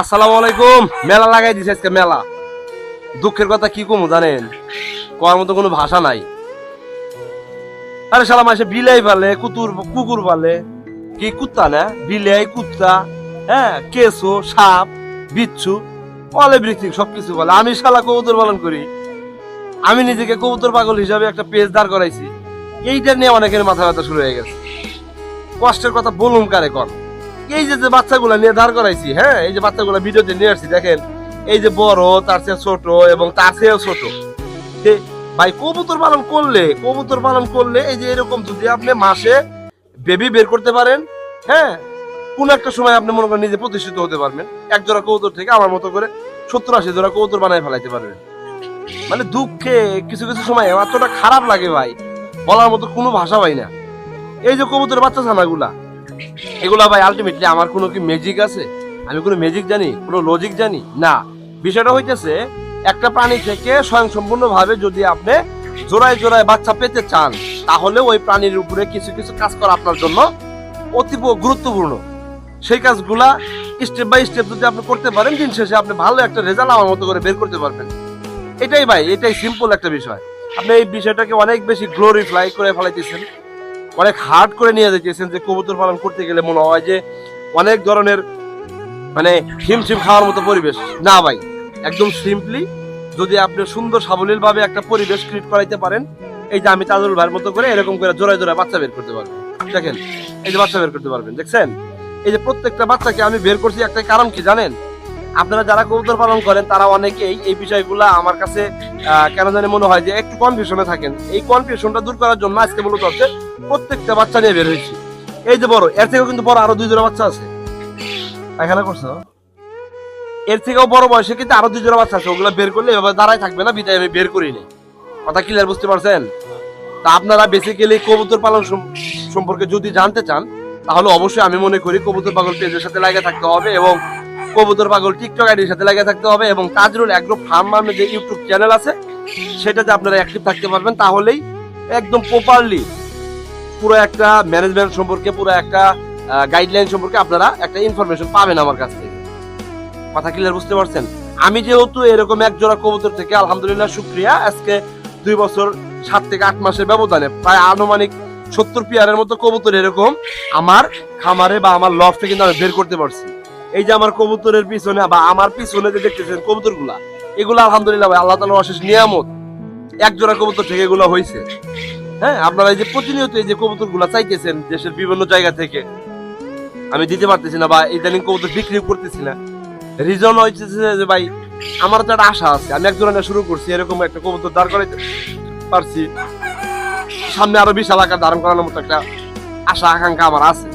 আসসালামু আলাইকুম। মেলা লাগাই দিছে আজকে মেলা। দুঃখের কথা কি কমু জানেন? করার মতো কোনো ভাষা নাই। আরে সালাম আসে বিলাই পালে কুতুর, কুকুর পালে কি কুত্তা না? বিলাই, কুত্তা হ্যাঁ কেসো সাপ, বিচ্ছু অল এভরিথিং সবকিছু বলে। আমি শালা কবুতর পালন করি। আমি নিজেকে কবুতর পাগল হিসাবে একটা পেজ দাঁড় করাইছি। এইটা নিয়ে অনেকের মাথা ব্যথা শুরু হয়ে গেছে। কষ্টের কথা বলুন কারে কর এই যে বাচ্চাগুলা নিয়ে দাঁড় করাইছি হ্যাঁ এই যে বাচ্চাগুলা ভিডিওতে নিয়ে আসছি, দেখেন, এই যে বড়, তার চেয়ে ছোট এবং তার চেয়েও ছোট। ভাই, কবুতর পালন করলে, কবুতর পালন করলে এই যে এরকম যদি আপনি মাসে বেবি বের করতে পারেন হ্যাঁ কোন একটা সময় আপনি মনে করেন নিজে প্রতিষ্ঠিত হতে পারবেন। এক জোড়া কবুতর থেকে আমার মতো করে সত্তর আশি জোড়া কবুতর বানায় ফেলাইতে পারবেন। মানে দুঃখে কিছু কিছু সময় এতটা খারাপ লাগে ভাই, বলার মতো কোনো ভাষা পাই না। এই যে কবুতর বাচ্চা ছানাগুলা এগুলা ভাই আলটিমেটলি আমার কোনো কি ম্যাজিক আছে? আমি কোনো ম্যাজিক জানি? কোনো লজিক জানি? না। বিষয়টা হইতেছে, একটা প্রাণী থেকে স্বয়ংসম্পূর্ণ ভাবে যদি আপনি জোড়ায় জোড়ায় বাচ্চা পেতে চান, তাহলে ওই প্রাণীর উপরে কিছু কিছু কাজ করা আপনার জন্য অতীব গুরুত্বপূর্ণ। সেই কাজগুলা স্টেপ বাই স্টেপ যদি আপনি করতে পারেন, দিন শেষে আপনি ভালো একটা রেজাল্ট আমার মতো করে বের করতে পারবেন। এটাই ভাই, এটাই সিম্পল একটা বিষয়। আপনি এই বিষয়টাকে অনেক বেশি গ্লোরিফ্লাই করে ফেলাইতেছেন। অনেক হার্ড করে নিয়ে যেতেছেন যে কবুতর পালন করতে গেলে মনে হয় যে অনেক ধরনের মানে হিমশিম খাওয়ার মতো পরিবেশ। না ভাই, একদম সিম্পলি যদি আপনি সুন্দর সাবলীল ভাবে একটা পরিবেশ ক্রিয়েট করাইতে পারেন, এই যে আমি তাজুল ভাইয়ের মতো করে এরকম করে জোড়ায় জোড়ায় বাচ্চা বের করতে পারবেন। দেখেন, এই যে বাচ্চা বের করতে পারবেন, দেখছেন? এই যে প্রত্যেকটা বাচ্চাকে আমি বের করছি একটা কারণ কি জানেন? আপনারা যারা কবুতর পালন করেন, তারা অনেকেই এই বিষয়গুলা আমার কাছে কেন জানি মনে হয় যে একটু কনফিউশনে থাকেন। এই কনফিউশনটা দূর করার জন্য আজকে মূলত হচ্ছে প্রত্যেকটা বাচ্চা নিয়ে বের হয়েছি। এই যে বড়, এর থেকেও কিন্তু বড় আরও দুই জোড়া বাচ্চা আছে। এখানে করছ? এর থেকেও বড় বয়সে কিন্তু আরও দুই জোড়া বাচ্চা আছে। ওগুলো বের করলে এভাবে দাঁড়ায় থাকবে না, বিদায় আমি বের করি নাই। কথা ক্লিয়ার বুঝতে পারছেন? তা আপনারা বেসিক্যালি কবুতর পালন সম্পর্কে যদি জানতে চান, তাহলে অবশ্যই আমি মনে করি কবুতর পাগল পেজের সাথে লাগে থাকতে হবে এবং কবুতর পাগল টিকটক আইডির সাথে লাগে থাকতে হবে এবং তাজরুল অ্যাগ্রো ফার্ম নামে যে ইউটিউব চ্যানেল আছে, সেটাতে আপনারা অ্যাক্টিভ থাকতে পারবেন। তাহলেই একদম প্রপারলি পুরো একটা ম্যানেজমেন্ট সম্পর্কে, পুরো একটা গাইডলাইন সম্পর্কে আপনারা একটা ইনফরমেশন পাবেন আমার কাছ থেকে। কথা ক্লিয়ার বুঝতে পারছেন? আমি যেহেতু এরকম এক জোড়া কবুতর থেকে আলহামদুলিল্লাহ শুক্রিয়া, আজকে দুই বছর সাত থেকে আট মাসের ব্যবধানে প্রায় আনুমানিক সত্তর পিয়ারের মতো কবুতর এরকম আমার খামারে বা আমার লফটে কিন্তু আমি বের করতে পারছি। এই যে আমার কবুতরের পিছনে বা আমার পিছনে যে দেখতেছেন কবুতরগুলা, এগুলো আলহামদুলিল্লাহ ভাই, আল্লাহ তালা অশেষ নিয়ামত। এক জোড়া কবুতর থেকে এগুলো হয়েছে হ্যাঁ আপনারা এই যে প্রতিনিয়ত এই যে কবুতরগুলা চাইতেছেন দেশের বিভিন্ন জায়গা থেকে, আমি দিতে পারতেছি না বা ইদানিং কবুতর বিক্রি করতেছি না। রিজন হচ্ছে যে ভাই, আমার তো একটা আশা আছে, আমি এক ধরনের শুরু করছি, এরকম একটা কবুতর দাঁড় করাইতে পারছি। সামনে আরও বিশাল আকার ধারণ করানোর মতো একটা আশা, আকাঙ্ক্ষা আমার আছে।